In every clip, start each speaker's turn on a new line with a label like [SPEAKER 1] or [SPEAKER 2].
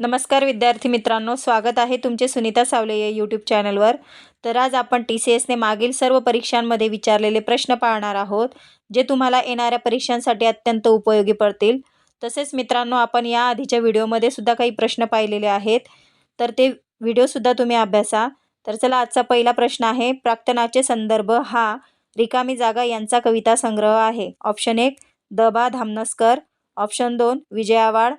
[SPEAKER 1] नमस्कार विद्यार्थी मित्रांनो स्वागत आहे तुमचे सुनीता सावले या यूट्यूब चॅनलवर तर आज आपण टी सी एसने मागील सर्व परीक्षांमध्ये विचारलेले प्रश्न पाहणार आहोत जे तुम्हाला येणाऱ्या परीक्षांसाठी अत्यंत उपयोगी पडतील. तसेच मित्रांनो आपण या आधीच्या व्हिडिओमध्ये सुद्धा काही प्रश्न पाहिलेले आहेत. तर ते व्हिडिओसुद्धा तुम्ही अभ्यासा. तर चला आजचा पहिला प्रश्न आहे प्राक्तनाचे संदर्भ हा रिकामी जागा यांचा कविता संग्रह आहे. ऑप्शन एक द बा धामनस्कर. ऑप्शन दोन विजयावाड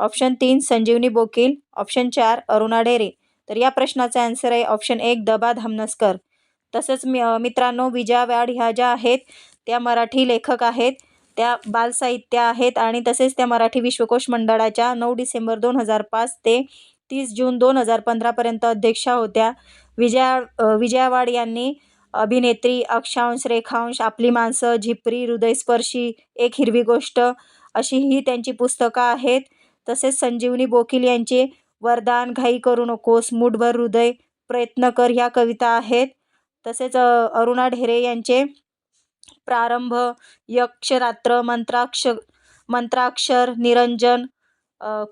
[SPEAKER 1] ऑप्शन तीन संजीवनी बोकील. ऑप्शन चार अरुणा ढेरे तर या प्रश्नाचा आन्सर आहे ऑप्शन एक दबा धामनस्कर. तसंच मी मित्रांनो विजया वाड ह्या ज्या आहेत त्या मराठी लेखक आहेत त्या बालसाहित्य आहेत आणि तसेच त्या मराठी विश्वकोश मंडळाच्या नऊ डिसेंबर दोन हजार पाच ते तीस जून दोन हजार पंधरापर्यंत अध्यक्षा होत्या. विजया विजयावाड विजया वाड यांनी अभिनेत्री अक्षांश रेखांश आपली माणसं झिपरी हृदयस्पर्शी एक हिरवी गोष्ट अशी ही त्यांची पुस्तकं आहेत. तसेच संजीवनी बोकील यांचे वरदान घाई करू नकोस मुठभर हृदय प्रयत्न कर ह्या कविता आहेत. तसेच अरुणा ढेरे यांचे प्रारंभ यक्षरात्र मंत्राक्ष मंत्राक्षर निरंजन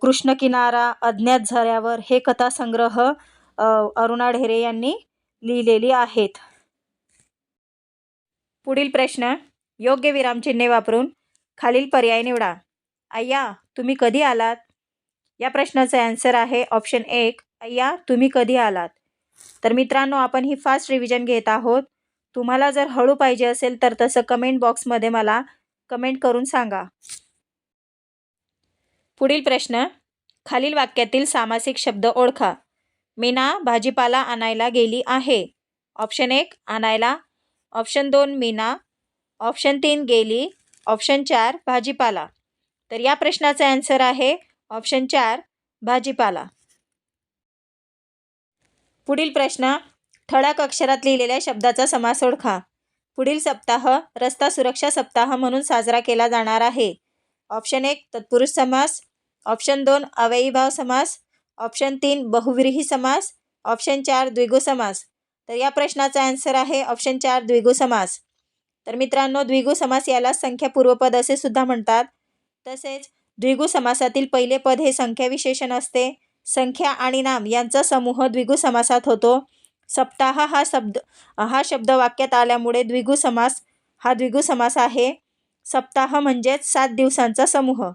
[SPEAKER 1] कृष्णकिनारा अज्ञात झऱ्यावर हे कथासंग्रह अरुणा ढेरे यांनी लिहिलेली आहेत. पुढील प्रश्न योग्य विरामचिन्हे वापरून खालील पर्याय निवडा. अय्या तुम्ही कधी आलात? या प्रश्नाचं ॲन्सर आहे ऑप्शन एक या तुम्ही कधी आलात? तर मित्रांनो आपण ही फास्ट रिव्हिजन घेत आहोत. तुम्हाला जर हळू पाहिजे असेल तर तसं कमेंट बॉक्समध्ये मला कमेंट करून सांगा. पुढील प्रश्न खालील वाक्यातील सामासिक शब्द ओळखा. मीना भाजीपाला आणायला गेली आहे. ऑप्शन एक आणायला. ऑप्शन दोन मीना. ऑप्शन तीन गेली. ऑप्शन चार भाजीपाला. तर या प्रश्नाचा ॲन्सर आहे ऑप्शन चार भाजीपाला. पुढील प्रश्न ठळक अक्षरात लिहिलेल्या शब्दाचा समास ओळखा पुढील सप्ताह रस्ता सुरक्षा सप्ताह म्हणून साजरा केला जाणार आहे. ऑप्शन एक तत्पुरुष समास. ऑप्शन दोन अव्ययीभाव समास. ऑप्शन तीन बहुविरही समास. ऑप्शन चार द्विगु समास. तर या प्रश्नाचा ॲन्सर आहे ऑप्शन चार द्विगु समास. तर मित्रांनो द्विगु समास याला संख्या पूर्वपद असे सुद्धा म्हणतात. तसेच द्विगु समासातील पहिले पद हे संख्या विशेषण असते. संख्या आणि नाम यांचा समूह द्विगु समासात होतो. सप्ताह हा शब्द हा शब्द वाक्यात आल्यामुळे द्विगु समास हा द्विगु समास आहे. सप्ताह म्हणजेच सात दिवसांचा समूह.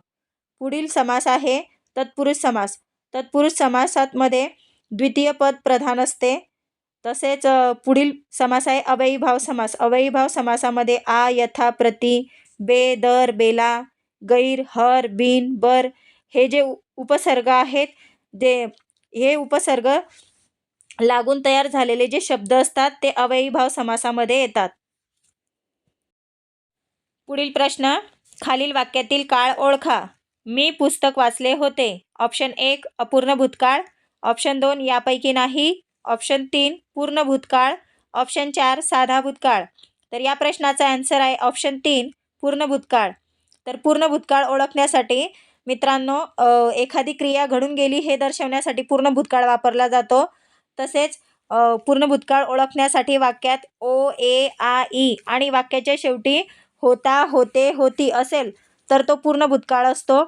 [SPEAKER 1] पुढील समास आहे तत्पुरुष समास. तत्पुरुष समासातमध्ये द्वितीय पद प्रधान असते. तसेच पुढील समास आहे अव्ययीभाव समास. अवयीभाव समासामध्ये आ यथा प्रति बे दर बेला गैर हर बिन बर हे जे उ- उपसर्ग आहेत जे हे उपसर्ग लागून तयार झालेले जे शब्द असतात ते अव्ययीभाव समासामध्ये येतात. पुढील प्रश्न खालील वाक्यातील काळ ओळखा. मी पुस्तक वाचले होते. ऑप्शन एक अपूर्ण भूतकाळ. ऑप्शन दोन यापैकी नाही. ऑप्शन तीन पूर्ण भूतकाळ. ऑप्शन चार साधा भूतकाळ. तर या प्रश्नाचा ॲन्सर आहे ऑप्शन तीन पूर्ण भूतकाळ. तर पूर्ण भूतकाळ ओळखण्यासाठी मित्रांनो एखादी क्रिया घडून गेली हे दर्शवण्यासाठी पूर्ण भूतकाळ वापरला जातो. तसेच पूर्ण भूतकाळ ओळखण्यासाठी वाक्यात ओ ए आ ई आणि वाक्याच्या शेवटी होता होते होती असेल तर तो पूर्ण भूतकाळ असतो.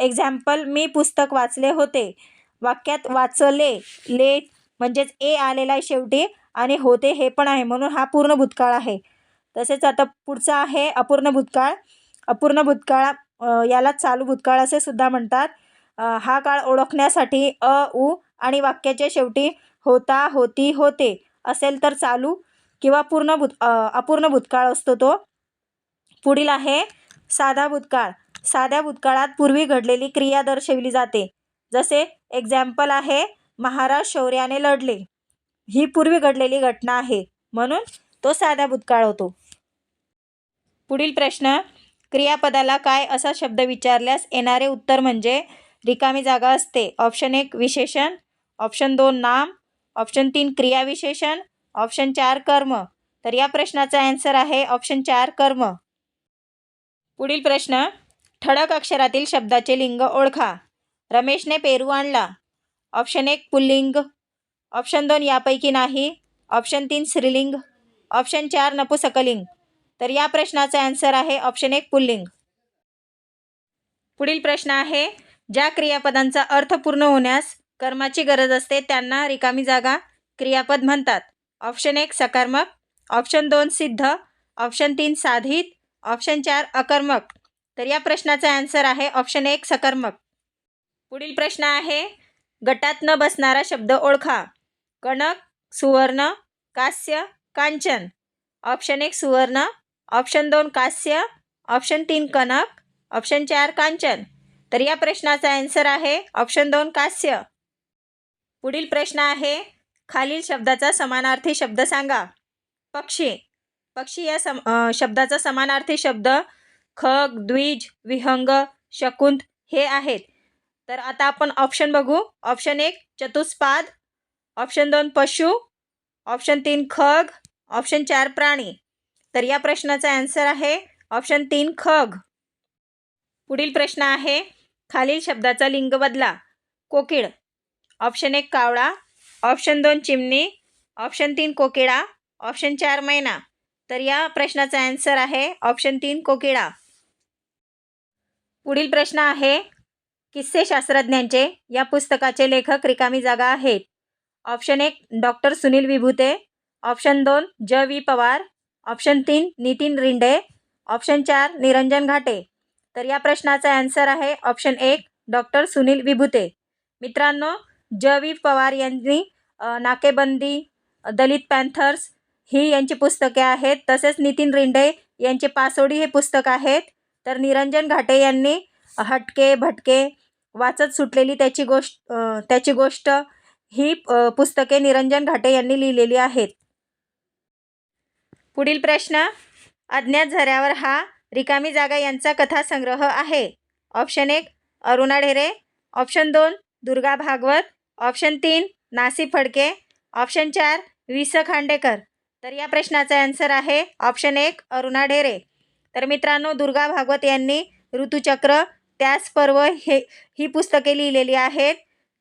[SPEAKER 1] एक्झाम्पल मी पुस्तक वाचले होते. वाक्यात वाचले ले म्हणजेच ए आलेला आहे शेवटी आणि होते हे पण आहे म्हणून हा पूर्ण भूतकाळ आहे. तसेच आता पुढचा आहे अपूर्ण भूतकाळ. अपूर्ण भूतकाळ याला चालू भूतकाळ असे सुद्धा म्हणतात. हा काळ ओळखण्यासाठी अ उ आणि वाक्याच्या शेवटी होता होती होते असेल तर चालू किंवा पूर्ण भूत अपूर्ण भूतकाळ असतो तो. पुढील आहे साधा भूतकाळ. साध्या भूतकाळात पूर्वी घडलेली क्रिया दर्शविली जाते. जसे एक्झाम्पल आहे महाराज शौर्याने लढले. ही पूर्वी घडलेली घटना आहे. म्हणून तो साधा भूतकाळ होतो. पुढील प्रश्न क्रियापदाला काय असा शब्द विचारल्यास येणारे उत्तर म्हणजे रिकामी जागा असते. ऑप्शन एक विशेषण. ऑप्शन दोन नाम. ऑप्शन तीन क्रियाविशेषण. ऑप्शन चार कर्म. तर या प्रश्नाचा ॲन्सर आहे ऑप्शन चार कर्म. पुढील प्रश्न ठळक अक्षरातील शब्दाचे लिंग ओळखा. रमेशने पेरू आणला. ऑप्शन एक पुल्लिंग. ऑप्शन दोन यापैकी नाही. ऑप्शन तीन स्त्रीलिंग. ऑप्शन चार नपुसकलिंग. तर या प्रश्नाचा ॲन्सर आहे ऑप्शन एक पुल्लिंग पुढील प्रश्न आहे ज्या क्रियापदांचा अर्थ पूर्ण होण्यास कर्माची गरज असते त्यांना रिकामी जागा क्रियापद म्हणतात. ऑप्शन एक सकारात्मक ऑप्शन दोन सिद्ध. ऑप्शन तीन साधित. ऑप्शन चार अकर्मक. तर या प्रश्नाचा आन्सर आहे ऑप्शन एक सकर्मक. पुढील प्रश्न आहे गटात न बसणारा शब्द ओळखा. कणक सुवर्ण कास्य कांचन. ऑप्शन एक सुवर्ण. ऑप्शन दोन कास्य. ऑप्शन तीन कनक. ऑप्शन चार कांचन. तर या प्रश्नाचा आन्सर आहे ऑप्शन दोन कास्य. पुढील प्रश्न आहे खालील शब्दाचा समानार्थी शब्द सांगा. पक्षी. पक्षी या सम शब्दाचा समानार्थी शब्द खग द्विज विहंग शकुंत हे आहेत. तर आता आपण ऑप्शन बघू. ऑप्शन एक चतुष्पाद. ऑप्शन दोन पशु. ऑप्शन तीन खग. ऑप्शन चार प्राणी. तर या प्रश्नाचा आन्सर आहे ऑप्शन तीन खग. पुढील प्रश्न आहे खालील शब्दाचा लिंग बदला. कोकिळ. ऑप्शन एक कावळा. ऑप्शन दोन चिमणी. ऑप्शन तीन कोकिळा. ऑप्शन चार मैना. तर या प्रश्नाचा आन्सर आहे ऑप्शन तीन कोकिळा. पुढील प्रश्न आहे किस्से शास्त्रज्ञांचे या पुस्तकाचे लेखक रिकामी जागा आहेत. ऑप्शन एक डॉक्टर सुनील विभूते. ऑप्शन दोन ज. वी. पवार. ऑप्शन तीन नितीन रिंडे. ऑप्शन चार निरंजन घाटे. तर या प्रश्नाचा आन्सर आहे ऑप्शन एक डॉक्टर सुनील विभुते. मित्रांनो ज पवार यांनी नाकेबंदी दलित पॅन्थर्स ही यांची पुस्तके आहेत. तसेच नितीन रिंडे यांचे पासोडी हे पुस्तक आहेत. तर निरंजन घाटे यांनी हटके भटके वाचत सुटलेली त्याची गोष्ट त्याची गोष्ट ही पुस्तके निरंजन घाटे यांनी लिहिलेली आहेत. पुढील प्रश्न. अज्ञात झऱ्यावर हा रिकामी जागा यांचा कथासंग्रह आहे. ऑप्शन एक अरुणा ढेरे. ऑप्शन दोन दुर्गा भागवत. ऑप्शन तीन नासी फडके. ऑप्शन चार वि स खांडेकर. तर या प्रश्नाचा आन्सर आहे. ऑप्शन एक अरुणा ढेरे. तर मित्रांनो दुर्गा भागवत यांनी ऋतुचक्र त्यास पर्व हे ही पुस्तके लिहिलेली आहेत.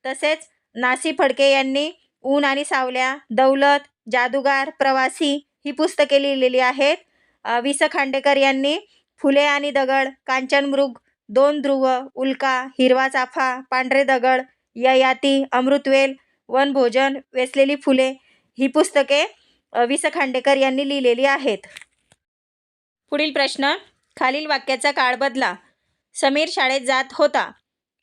[SPEAKER 1] तसेच नासी फडके यांनी ऊन आणि सावल्या दौलत जादूगार प्रवासी ही पुस्तके लिहिलेली आहेत. वि स खांडेकर यांनी फुले आणि दगड कांचनमृग दोन ध्रुव उल्का हिरवा चाफा पांढरे दगड ययाती अमृतवेल वनभोजन वेचलेली फुले ही पुस्तके वि स खांडेकर यांनी लिहिलेली आहेत. पुढील प्रश्न. खालील वाक्याचा काळ बदला. समीर शाळेत जात होता.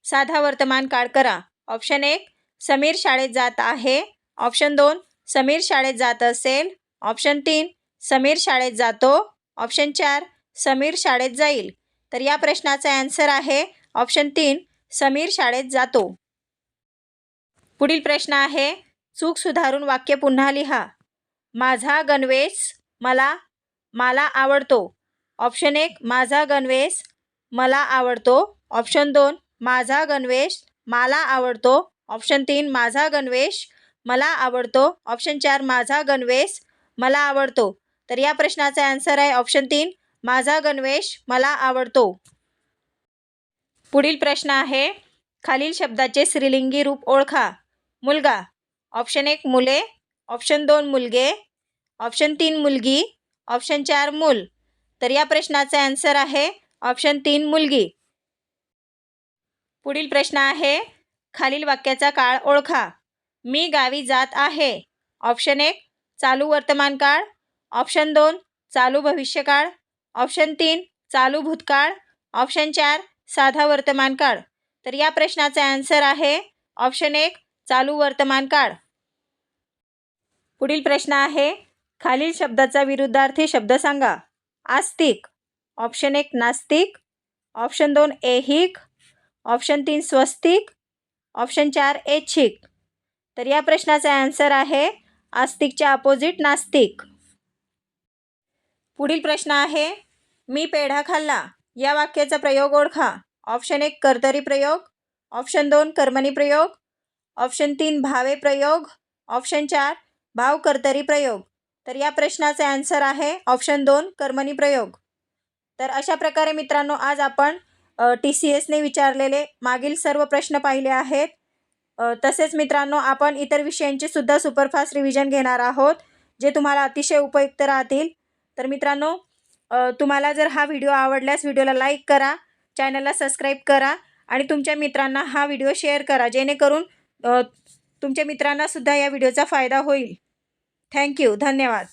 [SPEAKER 1] साधा वर्तमान काळ करा. ऑप्शन एक समीर शाळेत जात आहे. ऑप्शन दोन समीर शाळेत जात असेल. ऑप्शन तीन समीर शाळेत जातो. ऑप्शन चार समीर शाळेत जाईल. तर या प्रश्नाचा आन्सर आहे. ऑप्शन तीन समीर शाळेत जातो. पुढील प्रश्न आहे. चूक सुधारून वाक्य पुन्हा लिहा. माझा गणवेश मला मला आवडतो. ऑप्शन एक माझा गणवेश मला आवडतो. ऑप्शन दोन माझा गणवेश मला आवडतो. ऑप्शन तीन माझा गणवेश मला आवडतो. ऑप्शन चार माझा गणवेश मला आवडतो. तर या प्रश्नाचा आन्सर आहे ऑप्शन तीन. माझा गणवेश मला आवडतो. पुढील प्रश्न आहे खालील शब्दाचे स्त्रीलिंगी रूप ओळखा. मुलगा. ऑप्शन एक मुले. ऑप्शन दोन मुलगे. ऑप्शन तीन मुलगी. ऑप्शन चार मूल. तर या प्रश्नाचा आन्सर आहे ऑप्शन तीन मुलगी. पुढील प्रश्न आहे खालील वाक्याचा काळ ओळखा. मी गावी जात आहे. ऑप्शन एक चालू वर्तमान काळ. ऑप्शन दोन चालू भविष्यकाळ ऑप्शन तीन चालू भूतकाळ. ऑप्शन चार साधा वर्तमान काळ. तर या प्रश्नाचा आन्सर आहे ऑप्शन एक चालू वर्तमान काळ. पुढील प्रश्न आहे खालील शब्दाचा विरुद्धार्थी शब्द सांगा. आस्तिक. ऑप्शन एक नास्तिक. ऑप्शन दोन एहिक ऑप्शन तीन स्वस्तिक. ऑप्शन चार ऐच्छिक. तर या प्रश्नाचा आन्सर आहे आस्तिकच्या अपोजिट नास्तिक. पुढील प्रश्न आहे मी पेढा खाल्ला या वाक्याचा प्रयोग ओळखा. ऑप्शन एक कर्तरी प्रयोग. ऑप्शन दोन कर्मणी प्रयोग. ऑप्शन तीन भावे प्रयोग. ऑप्शन चार भाव कर्तरी प्रयोग. तर या प्रश्नाचे आन्सर आहे ऑप्शन दोन कर्मणी प्रयोग. तर अशा प्रकारे मित्रांनो आज आपण टी सी एसने विचारलेले मागील सर्व प्रश्न पाहिले आहेत. तसेच मित्रांनो आपण इतर विषयांचे सुद्धा सुपरफास्ट रिव्हिजन घेणार आहोत जे तुम्हाला अतिशय उपयुक्त राहतील. तर मित्रांनो तुम्हाला जर हा व्हिडिओ आवडल्यास व्हिडिओला लाईक करा चॅनलला सबस्क्राईब करा आणि तुमच्या मित्रांना हा व्हिडिओ शेअर करा जेणेकरून तुमच्या मित्रांनासुद्धा या व्हिडिओचा फायदा होईल. थँक्यू धन्यवाद.